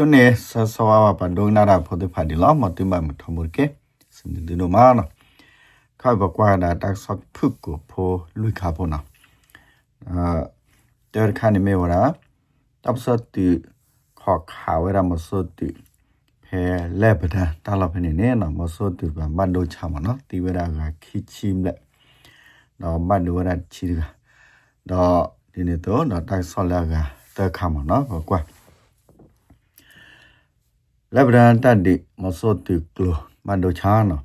ချွနေဆဆဝါပဒုနာရာဖို့တဖာဒီလောမတိမမထမုကေစင်ဒီနိုမာနခိုင်ဘကွာဒါတက်ဆော့ဖုကိုဖိုလူခါပေါ်နာအာတဲခါနေမေဝရာတပ်စတိခေါခါဝရမစတိဖဲလက်ပဒတာလဖနေနေနော်မစတိဘာမန်ဒိုချမနော်တိဝရကခိချိမလက်တော့မန်ဒိုရချီကတော့ဒီနေ့တော့တက်ဆော့လာကတက်ခါမနော်ဘကွာ လက်ဗရန်တတ်ဒီမစောတူကလိုမန်ဒိုချာနော်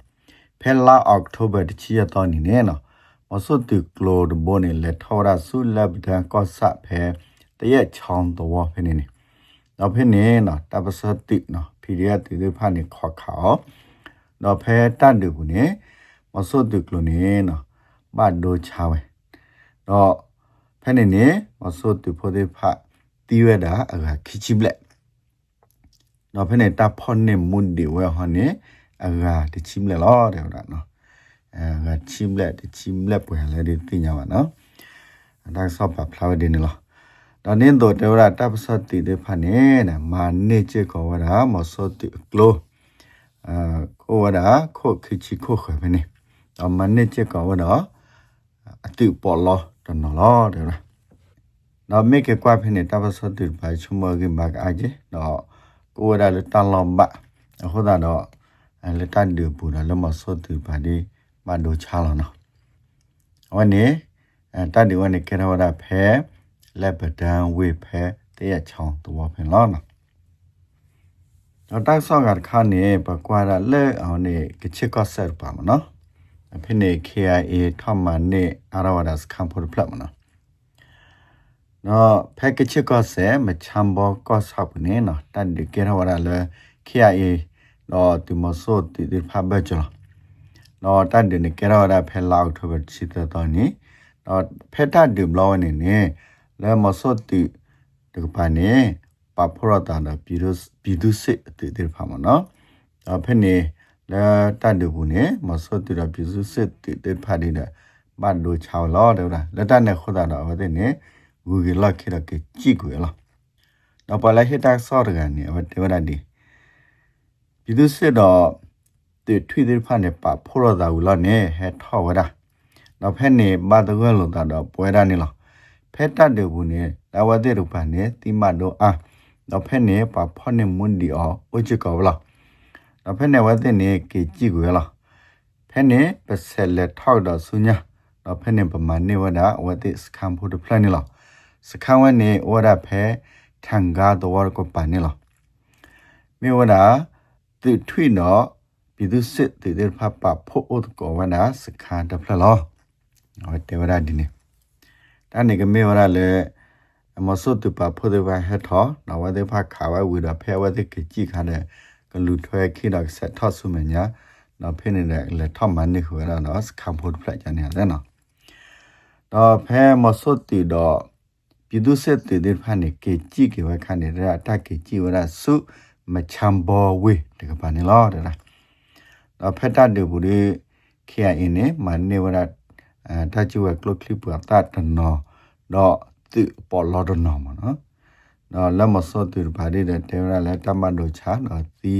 ဖဲလာအောက်တိုဘာတချီရတော့နေနေနော်မစောတူကလိုဒဘိုနေလက်ထောရဆုလက်ဗရန်ကောဆဖဲတရက်ချောင်းတော့ဖဲနေနေတော့ဖဲနေနော်တပစတိနော်ဖီရီယတ်တူဖာနေခေါ်ခါတော့ဖဲတတ်ဒီဘူးနေမစောတူကလိုနေနော်ဘတ်ဒိုချာဝဲတော့ဖဲနေနေမစောတူဖိုဒေဖာတီဝဲတာအကခိချိဘလက် နော်ဖဲနေတာဖော်နေမွန်ဒီဝဲဟောနေအကတချိမလက်လောတဲ့ဟုတ်လားနော်အဲကချိမလက်တချိမလက်ပွဲလဲဒီသိညာပါနော်ဒါဆော့ပါဖလာဝဒီနေလောဒါနင်းတော့တေဝရတပ်စတိတဲ့ဖာနေနမာနေချေကောဝရာမစောတိကလိုအာကိုဝရာခိုခိချိခိုခွပဲနေအမနေချေကောဝရာအတူပေါ်လောတနော်လောတဲ့လားနော်မိကေကွာဖိနေတပ်စတိဘာချုံမကမကအဂျေနော် ကိုရလတန်လောဘဟိုဒါတော့လတန်ဒီပူရလမစောတိဘာဒီမဒိုချာလောနော်ဝန်နေတတ်ဒီဝန်နေကေရဝရဖဲလက်ပဒံဝေဖဲတရချောင်းတော်ဖင်လောနော်တော့တိုက်ဆော့ကခါနေပကွာရလက်အောင်နေကချစ်ကဆက်ပါမနော်အဖိနေ KIA ထမနေအရဝဒစခံဖို့ဖလက်မနော် နော်ဖက်ကချစ်ကဆက်မချမ်ဘောကဆောက်နေနော်တန်ဒီကေရဝရလဲ KIA နော်ဒီမဆိုဒီဒီဖဘချလောနော်တန်ဒီနေကေရဝရဖဲလောက်ထဘချစ်တော်နေနော်ဖက်တာဒီဘလောနေနေလဲမစောတိဒီကပါနေပပရတာနပြည်သူပြည်သူစစ်တိတိဖာမနော်အဖက်နေလဲတတ်တူဘူးနေမစောတိရပြည်သူစစ်တိတိဖာဒီတဲ့ဘတ်ဒိုချောင်းလောတဲ့လားလက်တနဲ့ခေါ်တာတော့အတဲ့နေ ဂူဂီလက်ခိရကေကြည့်ကိုလားတော့ပလိုက်ဟစ်တာဆော့ရကနေအတဲ့ဝရဒီပြည်သူစစ်တော့တိထွေတိဖာနေပဖရတာဘူးလားနေဟဲထောဝရတော့ဖက်နေဘာတကွလုံးတာတော့ပွဲတာနေလားဖက်တတ်တယ်ဘူးနေလာဝတဲ့ရူပနေတိမတော့အာတော့ဖက်နေပါဖောနေမွန်ဒီအောအိုချကောလားတော့ဖက်နေဝတဲ့နေကေကြည့်ကိုလားဖက်နေပစက်လက်ထောက်တော့ဆုညာတော့ဖက်နေပမာနေဝဒဝတဲ့စကမ်ဖို့တဖလနေလား စကမ်ဝနေဝဒဖဲထန်ကားတော့ကိုပါနေလားမေဝဒတိထွိနော်ပြည်သူစစ်တေတဲ့ဖပဖို့ဥဒကောဝနာစခန်တဖလလောဟောတေဝရဒီနေတန်နေကမေဝရလေအမဆုတ်တပါဖို့တဲ့ဟက်ထောနဝတဲ့ဖခါဝဝီရဖဲဝတဲ့ကကြည့်ခါတဲ့ကလူထွဲခိတော့ဆက်ထောဆုမညာနော်ဖိနေတဲ့လေထောမန်နေခွေရနော်စခံဖို့ဖလက်ကြနေတယ်နော်တော့ဖဲမဆုတ်တီတော့ ပြည်သူစစ်တေတဲ့ဖာနေကေကြည့်ကေဝခါနေတဲ့အတက်ကေကြည့်ဝရစုမချမ်ဘောဝေတကပါနေလောတဲ့လားတော့ဖက်တတ်တယ်ဘူးလေ KIA နဲ့မနေဝရအဲတချူဝကလကလစ်ပတာတနော်တော့သူပေါ်လော်ဒနော်မနော်တော့လက်မစောသူဘာဒီတဲ့တေရလဲတမတ်တို့ချာတော့သီ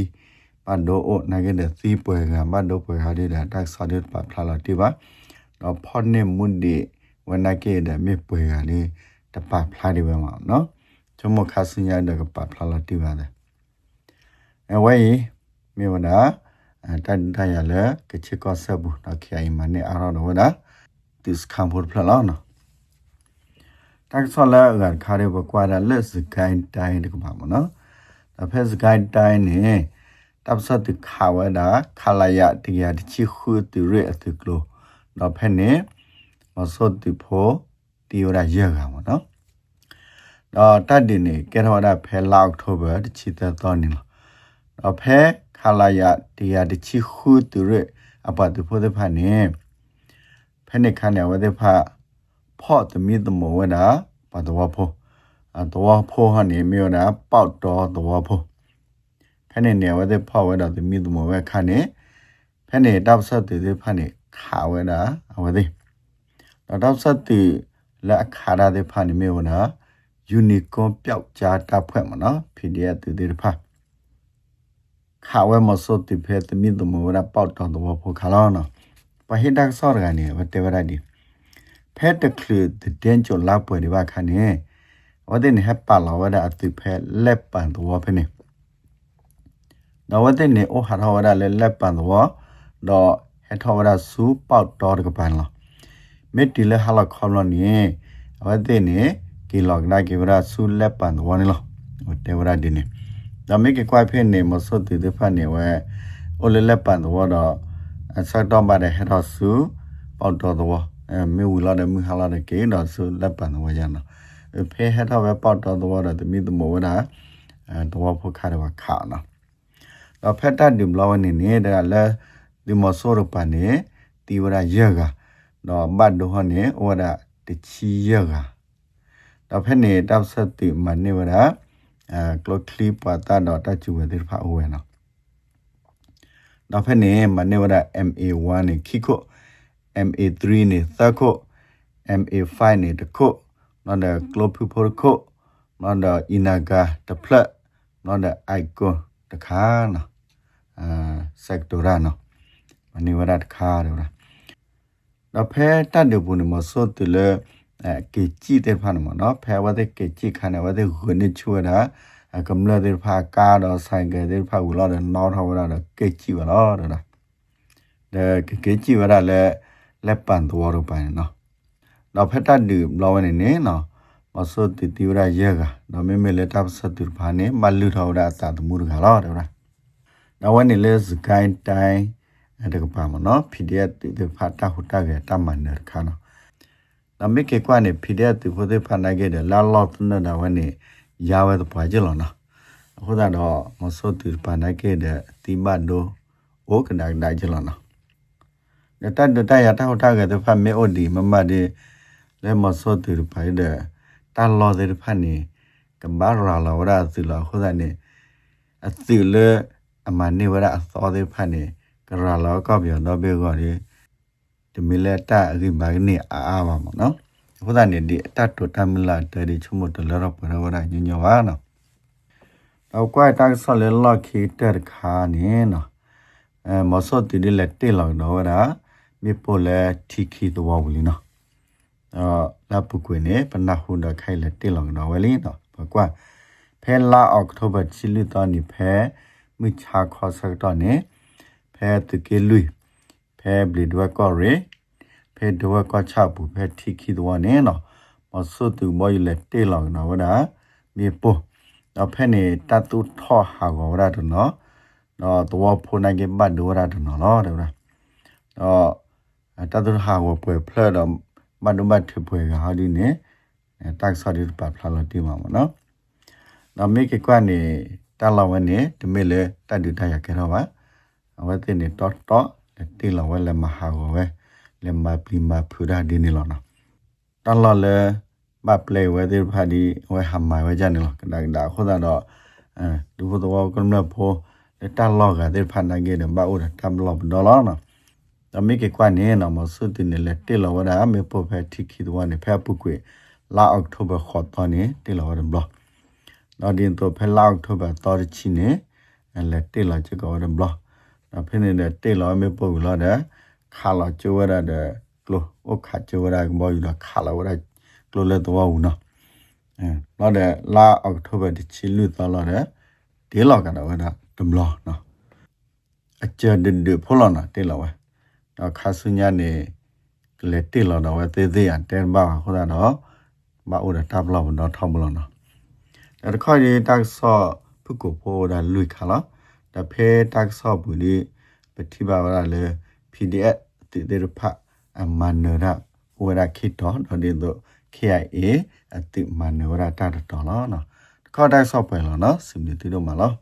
ပတ်တို့အိုနိုင်တဲ့သီပွဲကမတ်တို့ပွဲဟာဒီတဲ့တက်ဆော်ဒီပါဖလာလာတီပါတော့ဖော်နေမွန်ဒီဝနကေတဲ့မေပွဲကလေ တပဖလာဒီပဲမှာနော်ချမခါစညာတဲ့ပဖလာလာတီပါတယ်အဲဝဲမြေဝနာတန်တရလဲကချစ်ကောဆက်ဘူးတော့ခိုင်မနေအားတော့ဝနာ this come for plan နော်တက်ဆောလာကခါရဘကွာလာလက်စကိုင်းတိုင်းတကပါမနော်ဒါဖက်စကိုင်းတိုင်းနေတပ်စတ်ခါဝဒါခလာယတရတချီခုတူရအတကလိုတော့ဖက်နေမစောတူဖို့ တီရရရကမနော်တော့တတ်တင်နေကေရဝဒဖဲလောက်ထိုဘတချီတဲ့တော့နေတော့ဖဲခလာယတရတချီခုတူရအပတ်တူဖို့တဲ့ဖာနေဖဲနေခါနေဝတဲ့ဖာဖော့တမီတမောဝဒပါတော်ဖို့အတော်ဖို့ဟနေမြေနာပေါက်တော်တော်ဖို့ဖဲနေနေဝတဲ့ဖော့ဝဒတမီတမောဝခါနေဖဲနေတပ်ဆက်တေဖာနေခါဝဒအဝတဲ့တော့ဆက်တေ လက်အခါရတဲ့ဖာနေမြေဝနာယူနီကွန်ပျောက်ကြားတပ်ဖွဲ့မနော် PDF တေတေဖာခါဝဲမစောတိဖဲတမိတမဝရပေါတောင်းတော့ဖို့ခါလောနော်ပဟိတက်စောရကနေဝတေဝရဒီဖဲတကလူတဲ့ကြလာပွဲဒီပါခနဲ့ဝတဲ့နေဟပါလာဝဒအတိဖဲလက်ပန်တော့ဖဲနေတော့ဝတဲ့နေအိုဟာရဝဒလက်လက်ပန်တော့တော့ဟထဝဒစူပေါတော်ကပန်လော မေတီလဟလာခေါလနီဝတဲ့နေကီလော့နာကေဝရစူလက်ပန်တော့နေလောဝတေဝရဒီနေဒါမေကကွိုင်ဖဲနေမစောတိတဖတ်နေဝဲအိုလလက်ပန်တော့တော့အစတော့ပါတဲ့ဟထစူပေါတော်တော့အဲမေဝလာတဲ့မဟာလာတဲ့ကေတော့စူလက်ပန်တော့ရနော်ဖဲဟထဝဲပေါတော်တော့တော့တမိတမောဝဒအဲတော့ဖို့ခါတော့ခါနော်တော့ဖက်တတ်ဒီဘလောနေနေတဲ့လဲဒီမစောရပနေတီဝရရက တော့ဘတ်တော့ဟနေဝဒတချီရကတော့ဖက်နေတပ်စတိမနေဝဒအဲကလော့ကလီပတာတော့တချူဝဲဒီဖာဝဲနော်တော့ဖက်နေမနေဝဒ MA1 နေခိခို MA3 နေသခို MA5 နေတခိုနော်တဲ့ကလော့ဖူဖိုခိုနော်တဲ့အီနာဂါတဖလက်နော်တဲ့အိုက်ကွန်တခါနော်အာဆက်တိုရာနော်မနေဝဒတခါတော့ လားတော့ဖဲတတ်တယ်ဘူးနေမစောတလေအဲကေကြည့်တဲ့ဖာနမနော်ဖဲဝတဲ့ကေကြည့်ခါနေဝတဲ့ခုနေချူတာကမ္လတဲ့ဖာကာတော့ဆိုင်ကတဲ့ဖာဝလာတဲ့နောက်ထောက်ရတာကေကြည့်ပါတော့တော့တဲ့ကေကြည့်ရတာလဲလက်ပန်တော်တော့ပိုင်နော်တော့ဖက်တတ်ဒီလောဝနေနေနော်မစောတီတီရရဲကတော့မေမေလက်တပ်စတူဖာနေမလူထောက်ရတာတမှုရခါတော့တော့တော့ဝနေလဲစကိုင်းတိုင်း အဲ့ဒါကပါမနော် PDF ဒီဖာတာဟူတာကတမန်နခါနော်နမိကေကွာနေ PDF ဒီဖိုဒီဖာနာကေဒလာလော့တနဒါဝနေယာဝဲတော့ပွားကြလောနော်အခုတော့မစောတူဖာနာကေဒတီမတ်ဒိုအိုကနာဒါကြလောနော်တတ်တတ်ရတာဟူတာကတဖာမေအိုဒီမမဒီလဲမစောတူဖိုင်ဒတာလော်ဒီဖာနေကဘာရာလာဝရသီလာခုဒနေအသီလေအမနေဝရအသောဒီဖာနေက ရာလောကပြောတော့ဘေကောဒီဒီမီလက်တာအကိဘာနေအာအာပါမနော်ခုဒနေဒီအတတူတမလာတဒီချုံမတလရပရဝရညညဝါနော်တော့ကွာတက်ဆလလခီတက်ခါနေနော်အဲမစောတီဒီလက်တေလောက်တော့ရာမြေပိုလဲထီခီတော့ဝလီနော်အော်လာပုကွေနေပနဟုန်ဒခိုင်လက်တေလောက်တော့ဝလီနော်ဘကွာဖဲလာအောက်တိုဘာချီလူတော့နိဖဲမိချာခေါ်စတော့နေ ဖဲတကေလူဖဲဘလီဒဝကောရေဖဲဒဝကောချပူဖဲထိခိဒဝနေနော်မဆုတူမောရလက်တေလောင်နော်ဝဒမြေပိုတော့ဖဲနေတတူထောဟာကောရတနော်နော်တော့ဖိုနိုင်ကေဘတ်ဒဝရတနော်နော်တဲ့တော့တတူဟာကောပွဲဖလက်တော့မတ်ဒမတ်ထပွဲကဟာဒီနေတက်ဆော်ဒီပတ်ဖလာလတီမှာမနော်နော်မိကေကွနေတလာဝနေတမေလေတတ်ဒူတရကေတော့ပါအ ဝတိနေတော့တော့တိလဝဲလမဟာဝဲလမပလီမဖူရာဒီနေလောနော်တလလေမပလေဝဲဒီဖာဒီဝဲဟမဝဲကြနေလောကဒါဒါခေါ်တော့အဲဒူဖို့တော့ကနဖိုတလောကတဲ့ဖာနာゲးဘာဦးတမ်လောဒေါ်လာနော်အမေကကွာနေနော်မဆုတင်လေတေလောဝဒါမေပိုဖက်တိခိဒဝနေဖက်ပုကွေလာအောက်တိုဘာခေါ်တော့နေတေလောဝဒဘလောနော်ဒီတော့ဖက်လာအောက်တိုဘာတော်ချီနေလေတေလောချကောဝဒဘလော ဖိနေတဲ့တေလောမေပုတ်လာတဲ့ခါလာကျိုးရတဲ့ကလိုဩခါကျိုးရကမောယူလာခါလာဝရကလိုလက်တော့ဘူးနော်အဲလာတဲ့လာအောက်တိုဘာဒီချီလူတော်လာတဲ့ဒီလောက်ကတော့ဝဒဒမလောနော်အကျဒင်ဒဖောလနာတေလောဝတော့ခါဆုညာနေကလက်တေလောတော့ဝသေးသေးအတဲဘာခေါ်တာတော့မအိုတာတပ်လောတော့ထောင်းမလို့နော်ဒါတခါဒီတက်ဆော့ဖုကိုပိုးတာလွိခါလား တဖဲတက်ဆော့ဘူးလေပတိပါဝရလေ PDF တိတေရဖအမန်နရဝရခိတော်တော်ဒီတော့ KIA အတိမန်နရတာတော်နော်နော်ခေါ်တက်ဆော့ပဲလို့နော်စင်တီတို့မှာလို့